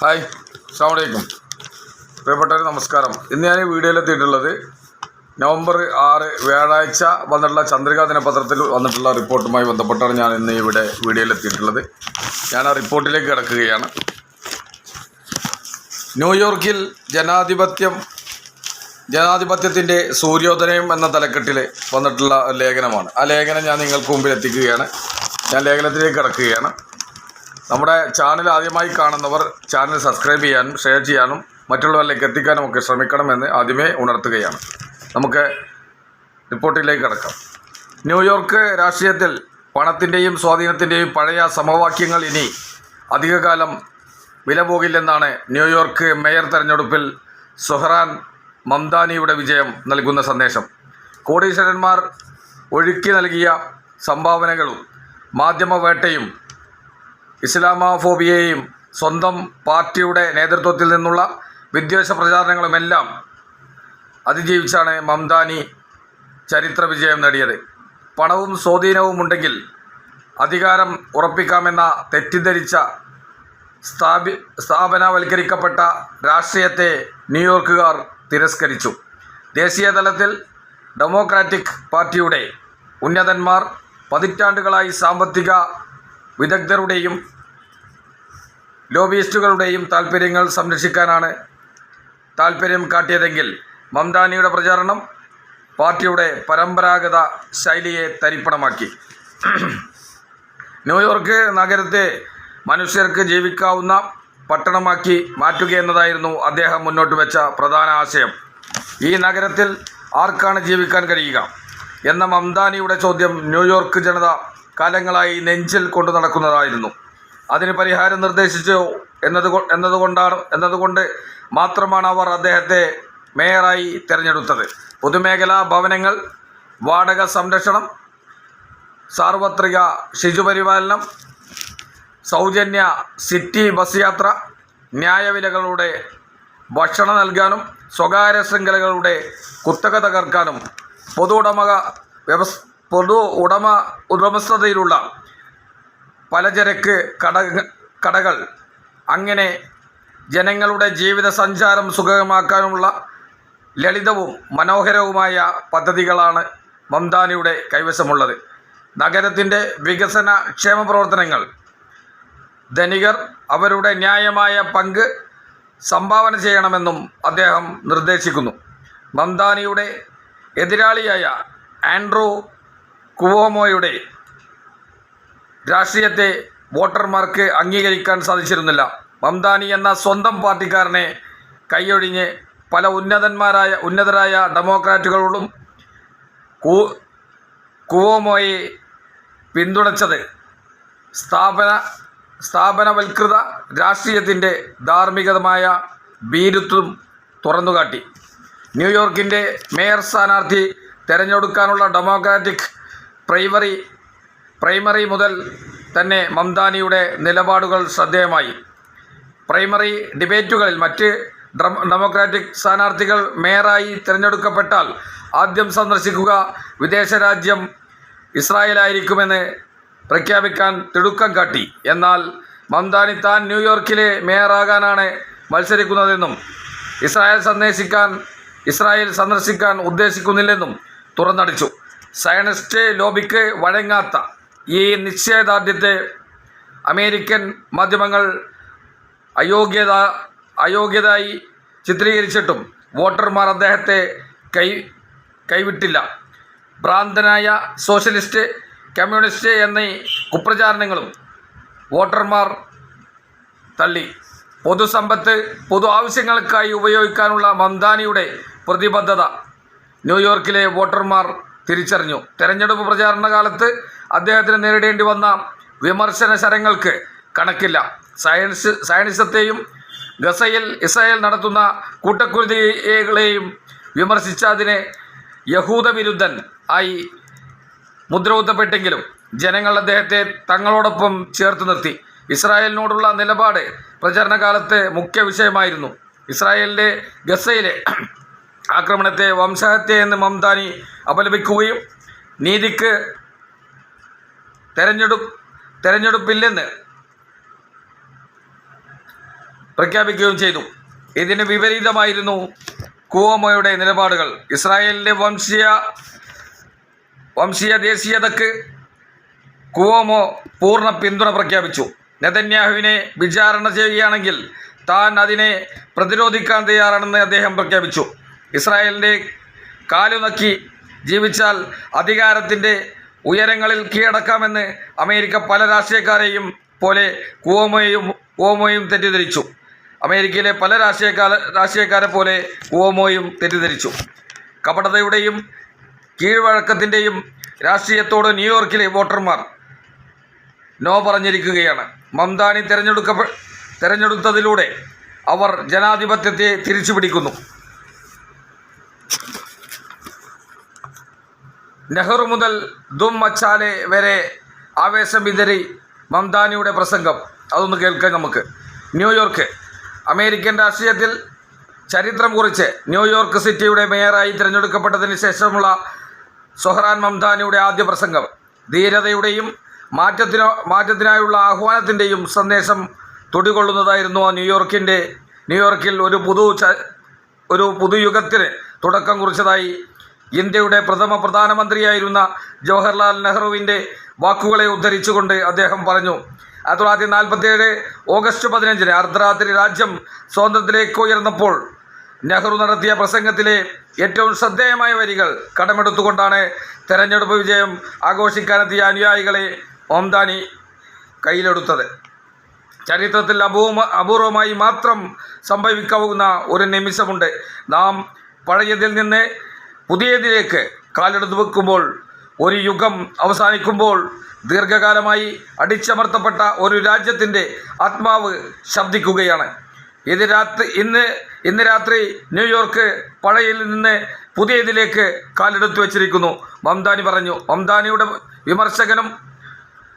Hi അസ്സാം വലൈക്കും പ്രിയപ്പെട്ടവർ നമസ്കാരം. ഇന്ന് ഞാൻ ഈ വീഡിയോയിലെത്തിയിട്ടുള്ളത് നവംബർ ആറ് വ്യാഴാഴ്ച വന്നിട്ടുള്ള ചന്ദ്രിക ദിനപത്രത്തിൽ വന്നിട്ടുള്ള റിപ്പോർട്ടുമായി ബന്ധപ്പെട്ടാണ് ഞാൻ ഇന്ന് ഇവിടെ വീഡിയോയിലെത്തിയിട്ടുള്ളത് ഞാൻ ആ റിപ്പോർട്ടിലേക്ക് കിടക്കുകയാണ്. ന്യൂയോർക്കിൽ ജനാധിപത്യം ജനാധിപത്യത്തിന്റെ സൂര്യോദയം എന്ന തലക്കെട്ടിൽ വന്നിട്ടുള്ള ലേഖനമാണ്. ആ ലേഖനം ഞാൻ നിങ്ങൾക്ക് മുമ്പിൽ എത്തിക്കുകയാണ്. ഞാൻ ലേഖനത്തിലേക്ക് കിടക്കുകയാണ്. നമ്മുടെ ചാനൽ ആദ്യമായി കാണുന്നവർ ചാനൽ സബ്സ്ക്രൈബ് ചെയ്യാനും ഷെയർ ചെയ്യാനും മറ്റുള്ളവരിലേക്ക് എത്തിക്കാനും ഒക്കെ ശ്രമിക്കണമെന്ന് ആദ്യമേ ഉണർത്തുകയാണ്. നമുക്ക് റിപ്പോർട്ടിലേക്ക് കടക്കാം. ന്യൂയോർക്ക് രാഷ്ട്രീയത്തിൽ പണത്തിന്റെയും സ്വാധീനത്തിന്റെയും പഴയ സമവാക്യങ്ങൾ ഇനി അധികകാലം വില പോകില്ലെന്നാണ് ന്യൂയോർക്ക് മേയർ തെരഞ്ഞെടുപ്പിൽ സുഹറാൻ മംദാനിയുടെ വിജയം നൽകുന്ന സന്ദേശം. കോടീശ്വരന്മാർ ഒഴുക്കി നൽകിയ സംഭാവനകളും മാധ്യമവേട്ടയും ഇസ്ലാമോഫോബിയയും സ്വന്തം പാർട്ടിയുടെ നേതൃത്വത്തിൽ നിന്നുള്ള വിദ്വേഷ പ്രചാരണങ്ങളുമെല്ലാം അതിജീവിച്ചാണ് മംദാനി ചരിത്ര വിജയം നേടിയത്. പണവും സ്വാധീനവും ഉണ്ടെങ്കിൽ അധികാരം ഉറപ്പിക്കാമെന്ന തെറ്റിദ്ധരിച്ച സ്ഥാപി സ്ഥാപനവൽക്കരിക്കപ്പെട്ട രാഷ്ട്രീയത്തെ ന്യൂയോർക്കുകാർ തിരസ്കരിച്ചു. ദേശീയ തലത്തിൽ ഡെമോക്രാറ്റിക് പാർട്ടിയുടെ ഉന്നതന്മാർ പതിറ്റാണ്ടുകളായി സാമ്പത്തിക വിദഗ്ധരുടെയും ലോബിയിസ്റ്റുകളുടെയും താൽപ്പര്യങ്ങൾ സംരക്ഷിക്കാനാണ് താൽപ്പര്യം കാട്ടിയതെങ്കിൽ മംദാനിയുടെ പ്രചാരണം പാർട്ടിയുടെ പരമ്പരാഗത ശൈലിയെ തരിപ്പണമാക്കി. ന്യൂയോർക്ക് നഗരത്തെ മനുഷ്യർക്ക് ജീവിക്കാവുന്ന പട്ടണമാക്കി മാറ്റുക എന്നതായിരുന്നു അദ്ദേഹം മുന്നോട്ട് വെച്ച പ്രധാന ആശയം. ഈ നഗരത്തിൽ ആർക്കാണ് ജീവിക്കാൻ കഴിയുക? എന്ന മംദാനിയുടെ ചോദ്യം ന്യൂയോർക്ക് ജനത കാലങ്ങളായി നെഞ്ചിൽ കൊണ്ടു നടക്കുന്നതായിരുന്നു. അതിന് പരിഹാരം നിർദ്ദേശിച്ചു എന്നത് എന്നതുകൊണ്ടാണ് എന്നതുകൊണ്ട് മാത്രമാണ് അവർ അദ്ദേഹത്തെ മേയറായി തിരഞ്ഞെടുത്തത്. പൊതുമേഖലാ ഭവനങ്ങൾ വാടക സംരക്ഷണം സാർവത്രിക ശിശുപരിപാലനം സൗജന്യ സിറ്റി ബസ് യാത്ര ന്യായവിലകളുടെ ഭക്ഷണം നൽകാനും സ്വകാര്യ ശൃംഖലകളുടെ കുത്തക തകർക്കാനും പൊതു ഉടമ വ്യവസ് പൊതു ഉടമ ഉടമസ്ഥതയിലുള്ള പലചരക്ക് കട കടകൾ. അങ്ങനെ ജനങ്ങളുടെ ജീവിത സഞ്ചാരം സുഗമമാക്കാനുമുള്ള ലളിതവും മനോഹരവുമായ പദ്ധതികളാണ് മംദാനിയുടെ കൈവശമുള്ളത്. നഗരത്തിന്റെ വികസന ക്ഷേമ പ്രവർത്തനങ്ങൾ. ധനികർ അവരുടെ ന്യായമായ പങ്ക് സംഭാവന ചെയ്യണമെന്നും അദ്ദേഹം നിർദ്ദേശിക്കുന്നു. മംദാനിയുടെ എതിരാളിയായ ആൻഡ്രൂ കുവോമോയുടെ രാഷ്ട്രീയത്തെ വോട്ടർമാർക്ക് അംഗീകരിക്കാൻ സാധിച്ചിരുന്നില്ല. മംദാനി എന്ന സ്വന്തം പാർട്ടിക്കാരനെ കൈയൊഴിഞ്ഞ് പല ഉന്നതന്മാരായ ഉന്നതരായ ഡെമോക്രാറ്റുകളോടും കുവോമോയെ പിന്തുണച്ചത് സ്ഥാപന സ്ഥാപനവൽകൃത രാഷ്ട്രീയത്തിന്റെ ധാർമ്മികതമായ ഭീരുത്വം തുറന്നുകാട്ടി. ന്യൂയോർക്കിന്റെ മേയർ സ്ഥാനാർത്ഥി തെരഞ്ഞെടുക്കാനുള്ള ഡെമോക്രാറ്റിക് പ്രൈമറി പ്രൈമറി മുതൽ തന്നെ മംദാനിയുടെ നിലപാടുകൾ ശ്രദ്ധേയമായി. പ്രൈമറി ഡിബേറ്റുകളിൽ മറ്റ് ഡെമോക്രാറ്റിക് സ്ഥാനാർത്ഥികൾ മേയറായി തിരഞ്ഞെടുക്കപ്പെട്ടാൽ ആദ്യം സന്ദർശിക്കുക വിദേശ രാജ്യം ഇസ്രായേലായിരിക്കുമെന്ന് പ്രഖ്യാപിക്കാൻ തിടുക്കം കാട്ടി. എന്നാൽ മംദാനി താൻ ന്യൂയോർക്കിലെ മേയറാകാനാണ് മത്സരിക്കുന്നതെന്നും ഇസ്രായേൽ സന്ദർശിക്കാൻ ഇസ്രായേൽ സന്ദർശിക്കാൻ ഉദ്ദേശിക്കുന്നില്ലെന്നും തുറന്നടിച്ചു. സയനിസ്റ്റ് ലോബിക്ക് വഴങ്ങാത്ത ഈ നിശ്ചയദാർഢ്യത്തെ അമേരിക്കൻ മാധ്യമങ്ങൾ അയോഗ്യത അയോഗ്യതായി ചിത്രീകരിച്ചിട്ടും വോട്ടർമാർ അദ്ദേഹത്തെ കൈ കൈവിട്ടില്ല. ഭ്രാന്തനായ സോഷ്യലിസ്റ്റ് കമ്മ്യൂണിസ്റ്റ് എന്നീ കുപ്രചാരണങ്ങളും വോട്ടർമാർ തള്ളി. പൊതുസമ്പത്ത് പൊതു ആവശ്യങ്ങൾക്കായി ഉപയോഗിക്കാനുള്ള മന്ദാനിയുടെ പ്രതിബദ്ധത ന്യൂയോർക്കിലെ വോട്ടർമാർ തിരിച്ചറിഞ്ഞു. തെരഞ്ഞെടുപ്പ് പ്രചാരണ കാലത്ത് അദ്ദേഹത്തിന് നേരിടേണ്ടി വന്ന വിമർശന ശരങ്ങൾക്ക് കണക്കില്ല. സയൻസ് സയനിസത്തെയും ഗസയിൽ ഇസ്രായേൽ നടത്തുന്ന കൂട്ടക്കുരുതികളെയും വിമർശിച്ച അതിനെ യഹൂദ ആയി മുദ്രകുത്തപ്പെട്ടെങ്കിലും ജനങ്ങൾ അദ്ദേഹത്തെ തങ്ങളോടൊപ്പം ചേർത്ത് നിർത്തി. ഇസ്രായേലിനോടുള്ള നിലപാട് പ്രചരണകാലത്തെ മുഖ്യ വിഷയമായിരുന്നു. ഇസ്രായേലിന്റെ ഗസയിലെ ആക്രമണത്തെ വംശഹത്യ എന്ന് മംതാനി അപലപിക്കുകയും നീതിക്ക് തെരഞ്ഞെടുപ്പ് തെരഞ്ഞെടുപ്പില്ലെന്ന് പ്രഖ്യാപിക്കുകയും ചെയ്തു. ഇതിന് വിപരീതമായിരുന്നു കുവോമോയുടെ നിലപാടുകൾ. ഇസ്രായേലിന്റെ വംശീയ വംശീയ ദേശീയതക്ക് കുവോമോ പൂർണ പിന്തുണ പ്രഖ്യാപിച്ചു. നെതന്യാഹുവിനെ വിചാരണ ചെയ്യുകയാണെങ്കിൽ താൻ അതിനെ പ്രതിരോധിക്കാൻ തയ്യാറാണെന്ന് അദ്ദേഹം പ്രഖ്യാപിച്ചു. ഇസ്രായേലിന്റെ കാലുനക്കി ജീവിച്ചാൽ അധികാരത്തിന്റെ ഉയരങ്ങളിൽ കീഴടക്കാമെന്ന് അമേരിക്ക പല രാഷ്ട്രീയക്കാരെയും പോലെ കുവോമോയും കുവോമോയും തെറ്റിദ്ധരിച്ചു. അമേരിക്കയിലെ പല രാഷ്ട്രീയക്കാര രാഷ്ട്രീയക്കാരെ പോലെ കുവോമോയും തെറ്റിദ്ധരിച്ചു. കപടതയുടെയും കീഴ്വഴക്കത്തിന്റെയും രാഷ്ട്രീയത്തോട് ന്യൂയോർക്കിലെ വോട്ടർമാർ നോ പറഞ്ഞിരിക്കുകയാണ്. മംദാനി തിരഞ്ഞെടുക്ക തിരഞ്ഞെടുത്തതിലൂടെ അവർ ജനാധിപത്യത്തെ തിരിച്ചു പിടിക്കുന്നു നെഹ്റു മുതൽ ദും മച്ചാലെ വരെ ആവേശം വിതറി മംദാനിയുടെ പ്രസംഗം. അതൊന്ന് കേൾക്കാം നമുക്ക്. ന്യൂയോർക്ക് അമേരിക്കൻ രാഷ്ട്രീയത്തിൽ ചരിത്രം കുറിച്ച് ന്യൂയോർക്ക് സിറ്റിയുടെ മേയറായി തിരഞ്ഞെടുക്കപ്പെട്ടതിന് ശേഷമുള്ള സൊഹ്റാൻ മംദാനിയുടെ ആദ്യ പ്രസംഗം. ധീരതയുടെയും മാറ്റത്തിനോ മാറ്റത്തിനായുള്ള ആഹ്വാനത്തിന്റെയും സന്ദേശം തൊടികൊള്ളുന്നതായിരുന്നു ആ ന്യൂയോർക്കിന്റെ ന്യൂയോർക്കിൽ ഒരു പുതു ഒരു പുതുയുഗത്തിന് തുടക്കം കുറിച്ചതായി ഇന്ത്യയുടെ പ്രഥമ പ്രധാനമന്ത്രിയായിരുന്ന ജവഹർലാൽ നെഹ്റുവിന്റെ വാക്കുകളെ ഉദ്ധരിച്ചുകൊണ്ട് അദ്ദേഹം പറഞ്ഞു. ആയിരത്തി തൊള്ളായിരത്തി നാൽപ്പത്തിയേഴ് ഓഗസ്റ്റ് പതിനഞ്ചിന് അർദ്ധരാത്രി രാജ്യം സ്വാതന്ത്ര്യത്തിലേക്ക് ഉയർന്നപ്പോൾ നെഹ്റു നടത്തിയ പ്രസംഗത്തിലെ ഏറ്റവും ശ്രദ്ധേയമായ വരികൾ കടമെടുത്തുകൊണ്ടാണ് തെരഞ്ഞെടുപ്പ് വിജയം ആഘോഷിക്കാനെത്തിയ അനുയായികളെ ഓംദാനി കയ്യിലെടുത്തത്. ചരിത്രത്തിൽ അപൂർവ അപൂർവമായി മാത്രം സംഭവിക്കാവുന്ന ഒരു നിമിഷമുണ്ട്. നാം പഴയതിൽ നിന്ന് പുതിയതിലേക്ക് കാലെടുത്ത് വെക്കുമ്പോൾ ഒരു യുഗം അവസാനിക്കുമ്പോൾ ദീർഘകാലമായി അടിച്ചമർത്തപ്പെട്ട ഒരു രാജ്യത്തിന്റെ ആത്മാവ് ശബ്ദിക്കുകയാണ്. ഇത് രാത്രി ഇന്ന് ഇന്ന് രാത്രി ന്യൂയോർക്ക് പഴയിൽ നിന്ന് പുതിയതിലേക്ക് കാലെടുത്തു വച്ചിരിക്കുന്നു. മംദാനി പറഞ്ഞു. മംദാനിയുടെ വിമർശകനും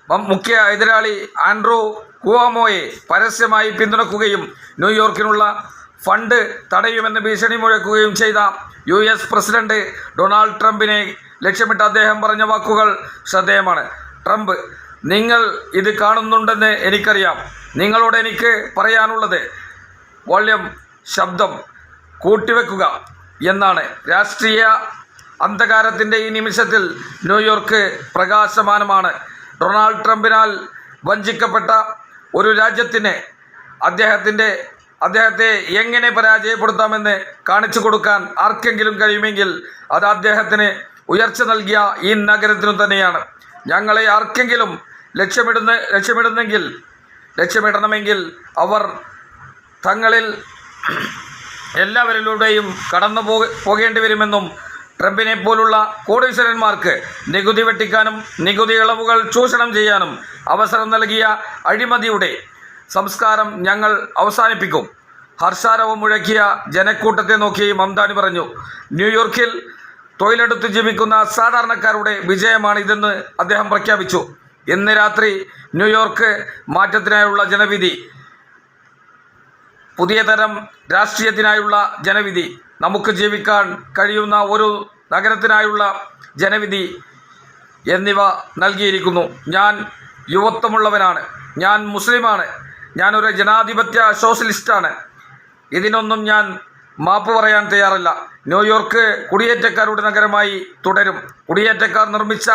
മുഖ്യ എതിരാളി ആൻഡ്രൂ കുവാമോയെ പരസ്യമായി പിന്തുണക്കുകയും ന്യൂയോർക്കിനുള്ള ഫണ്ട് തടയുമെന്ന് ഭീഷണി മുഴക്കുകയും ചെയ്ത യു എസ് പ്രസിഡന്റ് ഡൊണാൾഡ് ട്രംപിനെ ലക്ഷ്യമിട്ട് അദ്ദേഹം പറഞ്ഞ വാക്കുകൾ ശ്രദ്ധേയമാണ്. ട്രംപ് നിങ്ങൾ ഇത് കാണുന്നുണ്ടെന്ന് എനിക്കറിയാം. നിങ്ങളോട് എനിക്ക് പറയാനുള്ളത് വോള്യം ശബ്ദം കൂട്ടിവെക്കുക എന്നാണ്. രാഷ്ട്രീയ അന്ധകാരത്തിന്റെ ഈ നിമിഷത്തിൽ ന്യൂയോർക്ക് പ്രകാശമാനമാണ്. ഡൊണാൾഡ് ട്രംപിനാൽ വഞ്ചിക്കപ്പെട്ട ഒരു രാജ്യത്തിന് അദ്ദേഹത്തിന്റെ അദ്ദേഹത്തെ എങ്ങനെ പരാജയപ്പെടുത്താമെന്ന് കാണിച്ചു കൊടുക്കാൻ ആർക്കെങ്കിലും കഴിയുമെങ്കിൽ അത് അദ്ദേഹത്തിന് ഉയർച്ച നൽകിയ ഈ നഗരത്തിനു തന്നെയാണ്. ഞങ്ങളെ ആർക്കെങ്കിലും ലക്ഷ്യമിടുന്ന ലക്ഷ്യമിടുന്നെങ്കിൽ ലക്ഷ്യമിടണമെങ്കിൽ അവർ തങ്ങളിൽ എല്ലാവരിലൂടെയും കടന്നു പോക പോകേണ്ടി വരുമെന്നും ട്രംപിനെ പോലുള്ള കോടീശ്വരന്മാർക്ക് നികുതി വെട്ടിക്കാനും നികുതി ഇളവുകൾ ചൂഷണം ചെയ്യാനും അവസരം നൽകിയ അഴിമതിയുടെ സംസ്കാരം ഞങ്ങൾ അവസാനിപ്പിക്കും. ഹർഷാരവം മുഴക്കിയ ജനക്കൂട്ടത്തെ നോക്കി മംതാനി പറഞ്ഞു ന്യൂയോർക്കിൽ തൊഴിലെടുത്ത് ജീവിക്കുന്ന സാധാരണക്കാരുടെ വിജയമാണിതെന്ന് അദ്ദേഹം പ്രഖ്യാപിച്ചു. ഇന്ന് രാത്രി ന്യൂയോർക്ക് മാറ്റത്തിനായുള്ള ജനവിധി പുതിയ തരം രാഷ്ട്രീയത്തിനായുള്ള ജനവിധി നമുക്ക് ജീവിക്കാൻ കഴിയുന്ന ഒരു നഗരത്തിനായുള്ള ജനവിധി എന്നിവ നൽകിയിരിക്കുന്നു. ഞാൻ യുവത്വമുള്ളവനാണ്. ഞാൻ മുസ്ലിമാണ്. ഞാനൊരു ജനാധിപത്യ സോഷ്യലിസ്റ്റാണ്. ഇതിനൊന്നും ഞാൻ മാപ്പ് പറയാൻ തയ്യാറല്ല. ന്യൂയോർക്ക് കുടിയേറ്റക്കാരുടെ നഗരമായി തുടരും. കുടിയേറ്റക്കാർ നിർമ്മിച്ച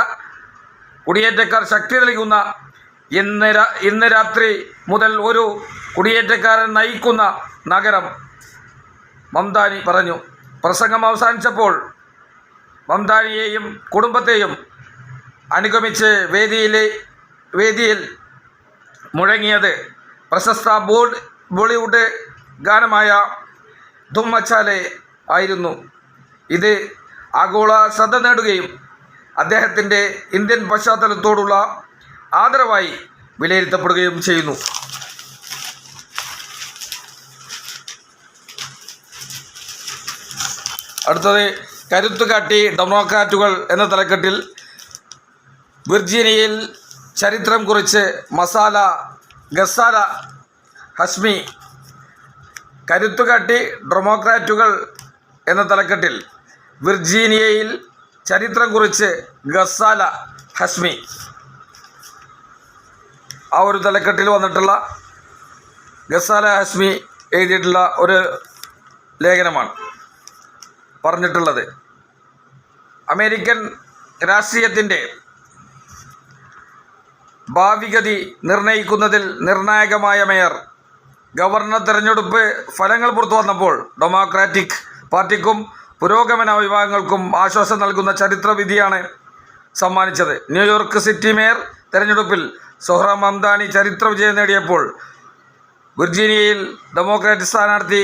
കുടിയേറ്റക്കാർ ശക്തി നൽകുന്ന ഇന്ന് ഇന്ന് രാത്രി മുതൽ ഒരു കുടിയേറ്റക്കാരൻ നയിക്കുന്ന നഗരം മംദാനി പറഞ്ഞു. പ്രസംഗം അവസാനിച്ചപ്പോൾ മംദാനിയെയും കുടുംബത്തെയും അനുഗമിച്ച് വേദിയിലെ വേദിയിൽ മുഴങ്ങിയത് പ്രശസ്ത ബോഡ് ബോളിവുഡ് ഗാനമായ ധുമ്മച്ചാലെ ആയിരുന്നു. ഇത് ആഗോള ശ്രദ്ധ നേടുകയും അദ്ദേഹത്തിന്റെ ഇന്ത്യൻ പശ്ചാത്തലത്തോടുള്ള ആദരവായി വിലയിരുത്തപ്പെടുകയും ചെയ്യുന്നു. അടുത്തത് കരുത്തുകാട്ടി ഡെമോക്രാറ്റുകൾ എന്ന തലക്കെട്ടിൽ വിർജീനിയയിൽ ചരിത്രം കുറിച്ച് മസാല ഗസാല ഹസ്മി കരുത്തുകാട്ടി ഡെമോക്രാറ്റുകൾ എന്ന തലക്കെട്ടിൽ വിർജീനിയയിൽ ചരിത്രം കുറിച്ച് ഗസാല ഹസ്മി. ആ ഒരു തലക്കെട്ടിൽ വന്നിട്ടുള്ള ഗസാല ഹസ്മി എഴുതിയിട്ടുള്ള ഒരു ലേഖനമാണ്. പറഞ്ഞിട്ടുള്ളത്. അമേരിക്കൻ രാഷ്ട്രീയത്തിന്റെ ഭാവിഗതി നിർണയിക്കുന്നതിൽ നിർണായകമായ മേയർ ഗവർണർ തെരഞ്ഞെടുപ്പ് ഫലങ്ങൾ പുറത്തു വന്നപ്പോൾ ഡെമോക്രാറ്റിക് പാർട്ടിക്കും പുരോഗമന വിഭാഗങ്ങൾക്കും ആശ്വാസം നൽകുന്ന ചരിത്ര വിധിയാണ് സമ്മാനിച്ചത്. ന്യൂയോർക്ക് സിറ്റി മേയർ തെരഞ്ഞെടുപ്പിൽ സൊഹ്റ മംദാനി ചരിത്ര വിജയം നേടിയപ്പോൾ വിർജീനിയയിൽ ഡെമോക്രാറ്റ് സ്ഥാനാർത്ഥി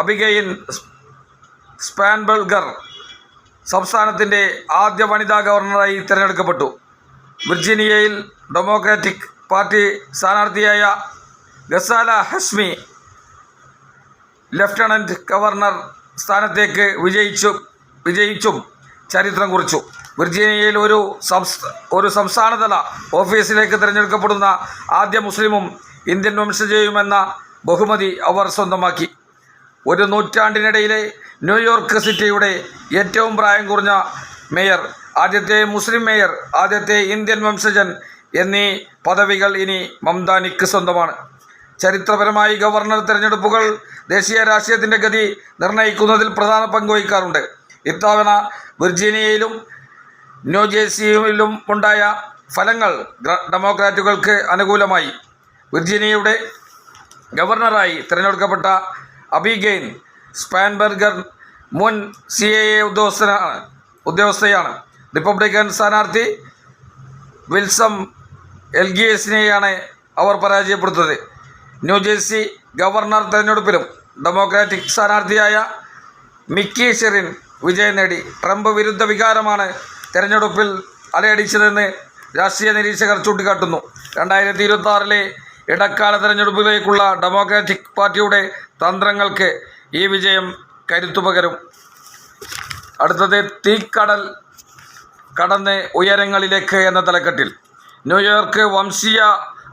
അബിഗയിൻ സ്പാൻബർഗർ സംസ്ഥാനത്തിന്റെ ആദ്യ വനിതാ ഗവർണറായി തിരഞ്ഞെടുക്കപ്പെട്ടു. വിർജീനിയയിൽ ഡെമോക്രാറ്റിക് പാർട്ടി സ്ഥാനാർത്ഥിയായ ഗസാല ഹസ്മി ലഫ്റ്റനന്റ് ഗവർണർ സ്ഥാനത്തേക്ക് വിജയിച്ചു വിജയിച്ചും ചരിത്രം കുറിച്ചു. വിർജീനിയയിൽ ഒരു ഒരു സംസ്ഥാനതല ഓഫീസിലേക്ക് തിരഞ്ഞെടുക്കപ്പെടുന്ന ആദ്യ മുസ്ലിമും ഇന്ത്യൻ വംശജയുമെന്ന ബഹുമതി അവർ സ്വന്തമാക്കി. ഒരു നൂറ്റാണ്ടിനിടയിലെ ന്യൂയോർക്ക് സിറ്റിയുടെ ഏറ്റവും പ്രായം കുറഞ്ഞ മേയർ ആദ്യത്തെ മുസ്ലിം മേയർ ആദ്യത്തെ ഇന്ത്യൻ വംശജൻ എന്നീ പദവികൾ ഇനി മംദാനിക്ക് സ്വന്തമാണ്. ചരിത്രപരമായി ഗവർണർ തിരഞ്ഞെടുപ്പുകൾ ദേശീയ രാഷ്ട്രീയത്തിന്റെ ഗതി നിർണയിക്കുന്നതിൽ പ്രധാന പങ്ക് വഹിക്കാറുണ്ട്. ഇത്തവണ വിർജീനിയയിലും ന്യൂജേഴ്സിയിലും ഉണ്ടായ ഫലങ്ങൾ ഡെമോക്രാറ്റുകൾക്ക് അനുകൂലമായി. വിർജീനിയയുടെ ഗവർണറായി തിരഞ്ഞെടുക്കപ്പെട്ട അബിഗെയിൻ സ്പാൻബർഗർ മുൻ സി എ എ ഉദ്യോഗസ്ഥനാണ് ഉദ്യോഗസ്ഥയാണ്. റിപ്പബ്ലിക്കൻ സ്ഥാനാർത്ഥി വിൽസം എൽഗിയസിനെയാണ് അവർ പരാജയപ്പെടുത്തത് ന്യൂജേഴ്സി ഗവർണർ തെരഞ്ഞെടുപ്പിലും ഡെമോക്രാറ്റിക് സ്ഥാനാർത്ഥിയായ മിക്കി ഷെറിൻ വിജയം നേടി. ട്രംപ് വിരുദ്ധ വികാരമാണ് തെരഞ്ഞെടുപ്പിൽ അലയടിച്ചതെന്ന് രാഷ്ട്രീയ നിരീക്ഷകർ ചൂണ്ടിക്കാട്ടുന്നു. രണ്ടായിരത്തി ഇരുപത്തി ആറിലെ ഇടക്കാല തെരഞ്ഞെടുപ്പിലേക്കുള്ള ഡെമോക്രാറ്റിക് പാർട്ടിയുടെ തന്ത്രങ്ങൾക്ക് ഈ വിജയം കരുത്തുപകരും അടുത്തത് തീക്കടൽ കടന്ന് ഉയരങ്ങളിലേക്ക് എന്ന തലക്കെട്ടിൽ. ന്യൂയോർക്ക് വംശീയ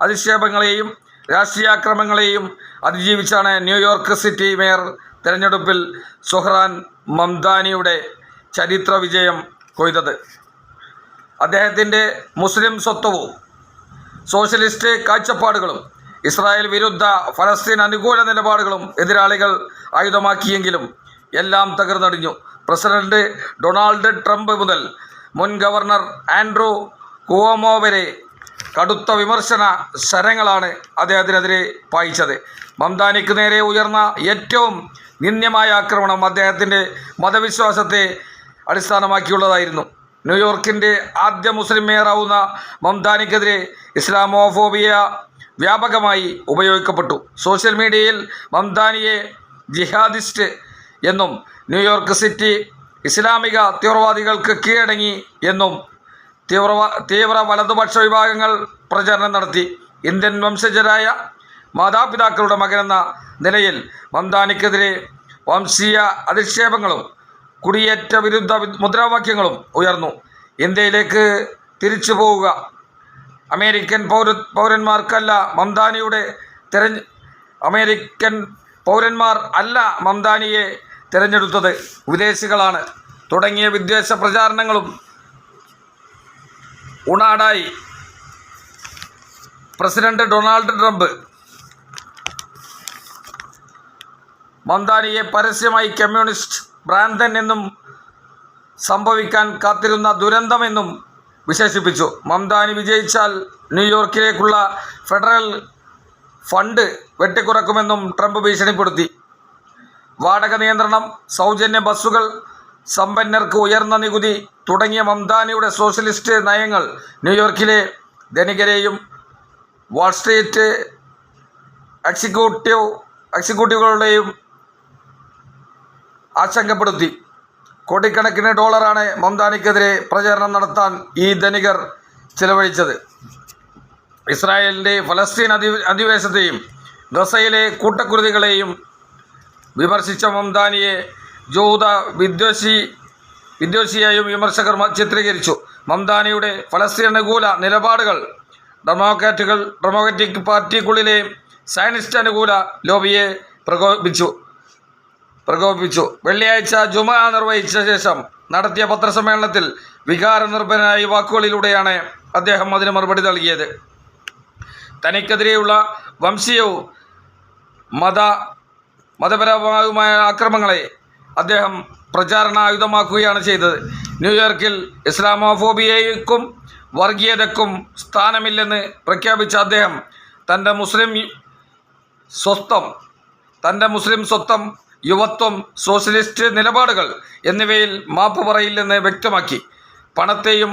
അധിക്ഷേപങ്ങളെയും രാഷ്ട്രീയാക്രമങ്ങളെയും അതിജീവിച്ചാണ് ന്യൂയോർക്ക് സിറ്റി മേയർ തെരഞ്ഞെടുപ്പിൽ സുഹ്റാൻ മംദാനിയുടെ ചരിത്ര വിജയം കൊയ്തത്. അദ്ദേഹത്തിന്റെ മുസ്ലിം സ്വത്വവും സോഷ്യലിസ്റ്റ് കാഴ്ചപ്പാടുകളും ഇസ്രായേൽ വിരുദ്ധ ഫലസ്തീൻ അനുകൂല നിലപാടുകളും എതിരാളികൾ ആയുധമാക്കിയെങ്കിലും എല്ലാം തകർന്നടിഞ്ഞു. പ്രസിഡന്റ് ഡൊണാൾഡ് ട്രംപ് മുതൽ മുൻ ഗവർണർ ആൻഡ്രൂ കുവോമോ വരെ കടുത്ത വിമർശന ശരങ്ങളാണ് അദ്ദേഹത്തിനെതിരെ പായിച്ചത്. മംദാനിക്ക് നേരെ ഉയർന്ന ഏറ്റവും നിന്ദ്യമായ ആക്രമണം അദ്ദേഹത്തിന്റെ മതവിശ്വാസത്തെ അടിസ്ഥാനമാക്കിയുള്ളതായിരുന്നു. ന്യൂയോർക്കിന്റെ ആദ്യ മുസ്ലിം മേയറാവുന്ന മംദാനിക്കെതിരെ ഇസ്ലാമോഫോബിയ വ്യാപകമായി ഉപയോഗിക്കപ്പെട്ടു. സോഷ്യൽ മീഡിയയിൽ മംദാനിയെ ജിഹാദിസ്റ്റ് എന്നും ന്യൂയോർക്ക് സിറ്റി ഇസ്ലാമിക തീവ്രവാദികൾക്ക് കീഴടങ്ങി എന്നും തീവ്രവാ തീവ്ര വലതുപക്ഷ വിഭാഗങ്ങൾ പ്രചരണം നടത്തി. ഇന്ത്യൻ വംശജരായ മാതാപിതാക്കളുടെ മകനെന്ന നിലയിൽ മംദാനിക്കെതിരെ വംശീയ അധിക്ഷേപങ്ങളും കുടിയേറ്റ വിരുദ്ധ മുദ്രാവാക്യങ്ങളും ഉയർന്നു. ഇന്ത്യയിലേക്ക് തിരിച്ചു പോവുക അമേരിക്കൻ പൗര പൗരന്മാർക്കല്ല മംദാനിയുടെ തെര അമേരിക്കൻ പൗരന്മാർ അല്ല മംദാനിയെ തിരഞ്ഞെടുത്തത്. വിദേശികളാണ്. തുടങ്ങിയ വിദ്വേഷ പ്രചാരണങ്ങളും ഉണാടായി. പ്രസിഡന്റ് ഡൊണാൾഡ് ട്രംപ് മംദാനിയെ പരസ്യമായി കമ്മ്യൂണിസ്റ്റ് ഭ്രാന്തൻ എന്നും സംഭവിക്കാൻ കാത്തിരുന്ന ദുരന്തമെന്നും വിശേഷിപ്പിച്ചു. മംദാനി വിജയിച്ചാൽ ന്യൂയോർക്കിലേക്കുള്ള ഫെഡറൽ ഫണ്ട് വെട്ടിക്കുറക്കുമെന്നും ട്രംപ് ഭീഷണിപ്പെടുത്തി. വാടക നിയന്ത്രണം സൗജന്യ ബസ്സുകൾ സമ്പന്നർക്ക് ഉയർന്ന നികുതി തുടങ്ങിയ മംദാനിയുടെ സോഷ്യലിസ്റ്റ് നയങ്ങൾ ന്യൂയോർക്കിലെ ധനികരെയും വാൾസ്ട്രീറ്റ് എക്സിക്യൂട്ടീവ് എക്സിക്യൂട്ടീവുകളുടെയും ആശങ്കപ്പെടുത്തി. കോടിക്കണക്കിന് ഡോളറാണ് മംദാനിക്കെതിരെ പ്രചാരണം നടത്താൻ ഈ ധനികർ ചിലവഴിച്ചത്. ഇസ്രായേലിന്റെ ഫലസ്തീൻ അധി അധിവേശത്തെയും ഗസയിലെ കൂട്ടക്കുരുതികളെയും വിമർശിച്ച മംദാനിയെ ജൂത വിദ്വേഷി വിദ്വേഷിയായും വിമർശകർ ചിത്രീകരിച്ചു. മംദാനിയുടെ ഫലസ്തീൻ അനുകൂല നിലപാടുകൾ ഡെമോക്രാറ്റുകൾ ഡെമോക്രാറ്റിക് പാർട്ടിക്കുള്ളിലെ സയനിസ്റ്റ് അനുകൂല ലോബിയെ പ്രകോപിപ്പിച്ചു. പ്രകോപിപ്പിച്ചു. വെള്ളിയാഴ്ച ജുമ നിർവഹിച്ച ശേഷം നടത്തിയ പത്രസമ്മേളനത്തിൽ വികാരനിർഭരനായ വാക്കുകളിലൂടെയാണ് അദ്ദേഹം അതിന് മറുപടി നൽകിയത്. തനിക്കെതിരെയുള്ള വംശീയവും മത മതപരമായ ആക്രമങ്ങളെ അദ്ദേഹം പ്രചാരണായുധമാക്കുകയാണ് ചെയ്തത്. ന്യൂയോർക്കിൽ ഇസ്ലാമോഫോബിയയ്ക്കും വർഗീയതക്കും സ്ഥാനമില്ലെന്ന് പ്രഖ്യാപിച്ച അദ്ദേഹം തന്റെ മുസ്ലിം സ്വത്വം തന്റെ മുസ്ലിം സ്വത്വം യുവത്വം സോഷ്യലിസ്റ്റ് നിലപാടുകൾ എന്നിവയിൽ മാപ്പ് പറയില്ലെന്ന് വ്യക്തമാക്കി. പണത്തെയും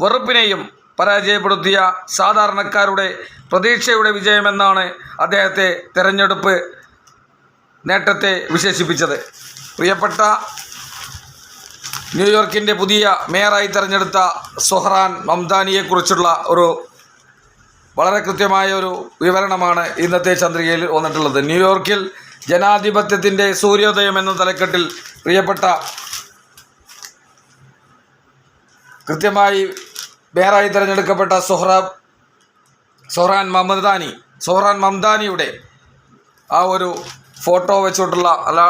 വെറുപ്പിനെയും പരാജയപ്പെടുത്തിയ സാധാരണക്കാരുടെ പ്രതീക്ഷയുടെ വിജയമെന്നാണ് അദ്ദേഹത്തെ തെരഞ്ഞെടുപ്പ് നേട്ടത്തെ വിശേഷിപ്പിച്ചത്. പ്രിയപ്പെട്ട ന്യൂയോർക്കിന്റെ പുതിയ മേയറായി തെരഞ്ഞെടുത്ത സൊഹ്റാൻ മംദാനിയെക്കുറിച്ചുള്ള ഒരു വളരെ കൃത്യമായ ഒരു വിവരണമാണ് ഇന്നത്തെ ചന്ദ്രികയിൽ വന്നിട്ടുള്ളത്. ന്യൂയോർക്കിൽ ജനാധിപത്യത്തിന്റെ സൂര്യോദയം എന്ന തലക്കെട്ടിൽ പ്രിയപ്പെട്ട കൃത്യമായി മേയറായി തിരഞ്ഞെടുക്കപ്പെട്ട സൊഹ്റ സൊഹ്റാൻ മമദാനി. സൊഹ്റാൻ മംദാനിയുടെ ആ ഒരു ഫോട്ടോ വെച്ചിട്ടുള്ള അല്ല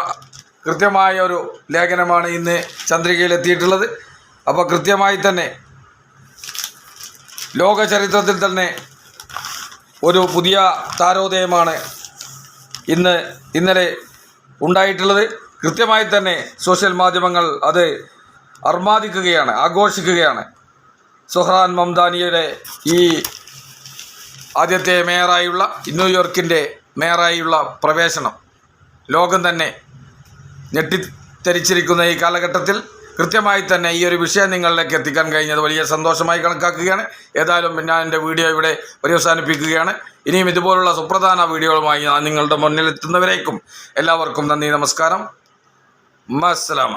കൃത്യമായ ഒരു ലേഖനമാണ് ഇന്ന് ചന്ദ്രികയിൽ എത്തിയിട്ടുള്ളത്. അപ്പോൾ കൃത്യമായി തന്നെ ലോക ചരിത്രത്തിൽ തന്നെ ഒരു പുതിയ താരോദയമാണ് ഇന്ന് ഇന്നലെ ഉണ്ടായിട്ടുള്ളത് കൃത്യമായി തന്നെ സോഷ്യൽ മാധ്യമങ്ങൾ അത് അർമാദിക്കുകയാണ് ആഘോഷിക്കുകയാണ്. സുഹ്റാൻ മംദാനിയുടെ ഈ ആദ്യത്തെ മേയറായുള്ള ന്യൂയോർക്കിന്റെ മേയറായുള്ള പ്രവേശനം ലോകം തന്നെ ഞെട്ടിത്തെരിച്ചിരിക്കുന്ന ഈ കാലഘട്ടത്തിൽ കൃത്യമായി തന്നെ ഈ ഒരു വിഷയം നിങ്ങളിലേക്ക് എത്തിക്കാൻ കഴിഞ്ഞത് വലിയ സന്തോഷമായി കണക്കാക്കുകയാണ്. ഏതായാലും ഞാൻ എന്റെ വീഡിയോ ഇവിടെ പര്യവസാനിപ്പിക്കുകയാണ്. ഇനിയും ഇതുപോലുള്ള സുപ്രധാന വീഡിയോകളുമായി ഞാൻ നിങ്ങളുടെ മുന്നിലെത്തുന്നവരേക്കും എല്ലാവർക്കും നന്ദി നമസ്കാരം. മസ്സലാമ.